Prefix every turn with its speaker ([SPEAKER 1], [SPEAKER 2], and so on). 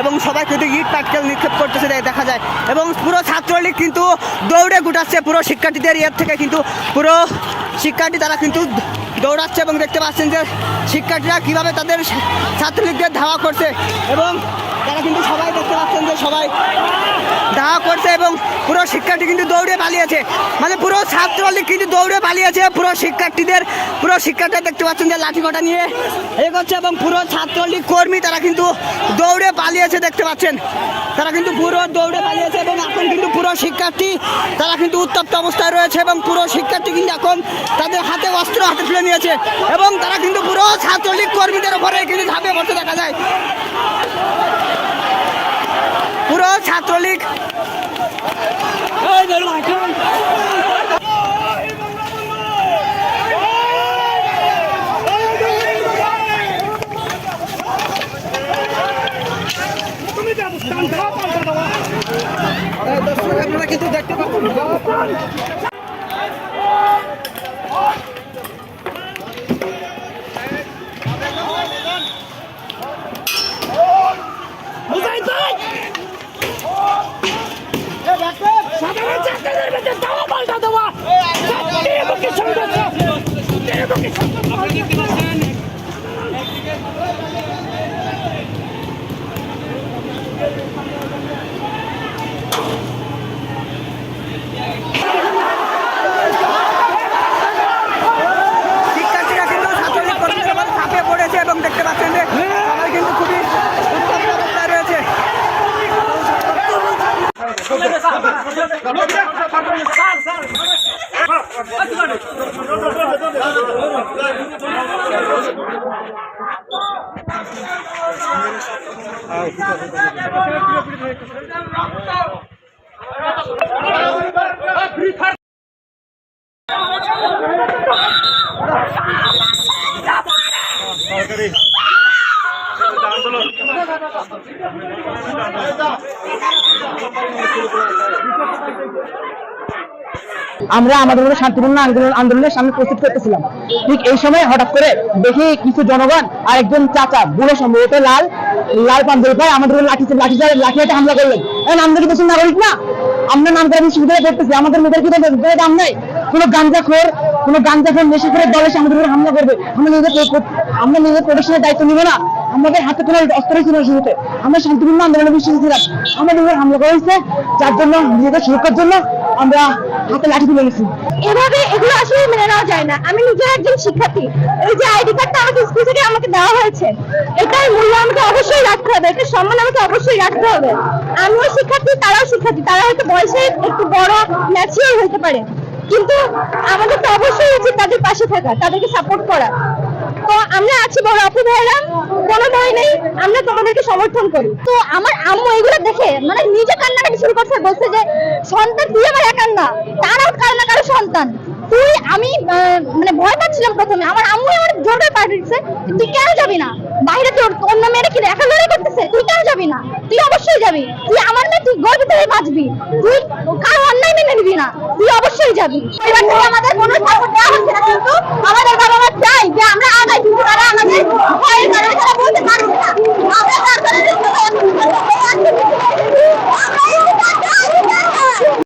[SPEAKER 1] এবং সবাই কিন্তু ইট পাটকেল নিক্ষেপ করতেছে দেখা যায়। এবং পুরো ছাত্রলীগ কিন্তু দৌড়ে গুটাচ্ছে পুরো শিক্ষার্থীদের ইয়ের থেকে কিন্তু পুরো শিক্ষার্থী তারা কিন্তু দৌড়াচ্ছে এবং দেখতে পাচ্ছেন যে শিক্ষার্থীরা কীভাবে তাদের ছাত্রলীগদের ধাওয়া করছে। এবং তারা কিন্তু সবাই দেখতে পাচ্ছেন যে সবাই দাওয়া করছে এবং পুরো শিক্ষার্থী কিন্তু দৌড়ে পালিয়েছে। মানে পুরো ছাত্রলীগ কিন্তু দৌড়ে পালিয়েছে। পুরো শিক্ষার্থীদের, পুরো শিক্ষার্থীরা দেখতে পাচ্ছেন যে লাঠি কটা নিয়ে এ করছে এবং পুরো ছাত্রলীগ কর্মী তারা কিন্তু দৌড়ে পালিয়েছে দেখতে পাচ্ছেন। তারা কিন্তু পুরো দৌড়ে পালিয়েছে এবং এখন কিন্তু পুরো শিক্ষার্থী তারা কিন্তু উত্তপ্ত অবস্থায় রয়েছে এবং পুরো শিক্ষার্থী কিন্তু এখন তাদের হাতে অস্ত্র হাতে তুলে নিয়েছে এবং তারা কিন্তু পুরো ছাত্রলীগ কর্মীদের উপরে কিন্তু ঝাঁপিয়ে পড়তে দেখা যায়। ছাত্রলীগ। আপনারা কিন্তু দেখতে পাচ্ছেন।
[SPEAKER 2] ছাত্রদের মধ্যে দাওয়া পাল্টা দেওয়া মুখে সংঘর্ষ
[SPEAKER 1] শিক্ষার্থীরা সরকারি। আন্দোলন
[SPEAKER 3] আমরা আমাদের মতো শান্তিপূর্ণ আন্দোলন আন্দোলনের সামনে প্রস্তুত করতেছিলাম। ঠিক এই সময় হঠাৎ করে দেখি কিছু জনগণ আর একজন চাচা, বুড়ো সম্ভবত লাল লাল পাঞ্জাবি পায় আমাদের লাঠি লাঠি লাঠি হাতে হামলা করলেন। আমরা কি দেশের নাগরিক না? আমরা নাম করে বিশ্ববিদ্যালয়ে পড়তেছি, আমাদের মেয়েদের কি দাম নাই? কোনো গাঞ্জাখোর কোনো গাঞ্জাখোর নেশাখোরের দল এসে আমাদের হামলা করবে। আমরা নিজেদের আমরা নিজেদের প্রোটেকশনের দায়িত্ব নিব না। আমাদের হাতে কোনো অস্ত্র ছিল শুরুতে। আমরা শান্তিপূর্ণ আন্দোলনে বিশ্বাসী ছিলাম। আমাদের উপর হামলা করা হয়েছে, যার জন্য, নিজেদের সুরক্ষার জন্য আমরা হাতে লাঠি তুলে গেছি
[SPEAKER 4] এভাবে এগুলো আসলে মেনে নেওয়া যায় না। আমি নিজের একজন শিক্ষার্থী। এই যে আইডি কার্ডটা আমাকে স্কুল থেকে আমাকে দেওয়া হয়েছে, এটার মূল্য আমাকে অবশ্যই রাখতে হবে। এটার সম্মান আমাকে অবশ্যই রাখতে হবে। আমিও শিক্ষার্থী, তারাও শিক্ষার্থী। তারা হয়তো বয়সে একটু বড় ম্যাচিওর হতে পারে। কিন্তু আমাদের তো অবশ্যই উচিত তাদের পাশে থাকা, তাদেরকে সাপোর্ট করা। তো আমরা আছি বড় আপু ভাইরা, কোনো ভয় নেই, আমরা তোমাদেরকে সমর্থন করি। তো আমার আম্মু এগুলো দেখে মানে নিজে কান্নাকাটি শুরু করছে, বলছে যে, সন্তান, তুই আমার একার না, তারাও কারও না কারও সন্তান। তুই, আমি মানে ভয় পাচ্ছিলাম প্রথমে, আমার আম্মু আমার জোর পাঠিয়েছে তুই কেন যাবি না? বাইরে তোর, অন্য মেয়েরা কি একা লড়াই করতেছে? তুই কেন যাবি না? তুই অবশ্যই যাবি। তুই আমার মেয়ে, তুই গর্বিত হয়ে বাঁচবি। তুই কারও অন্যায় মেনে নিবি না। তুই যাবি। আমাদের কোনো সাপোর্ট দেওয়া হচ্ছে না কিন্তু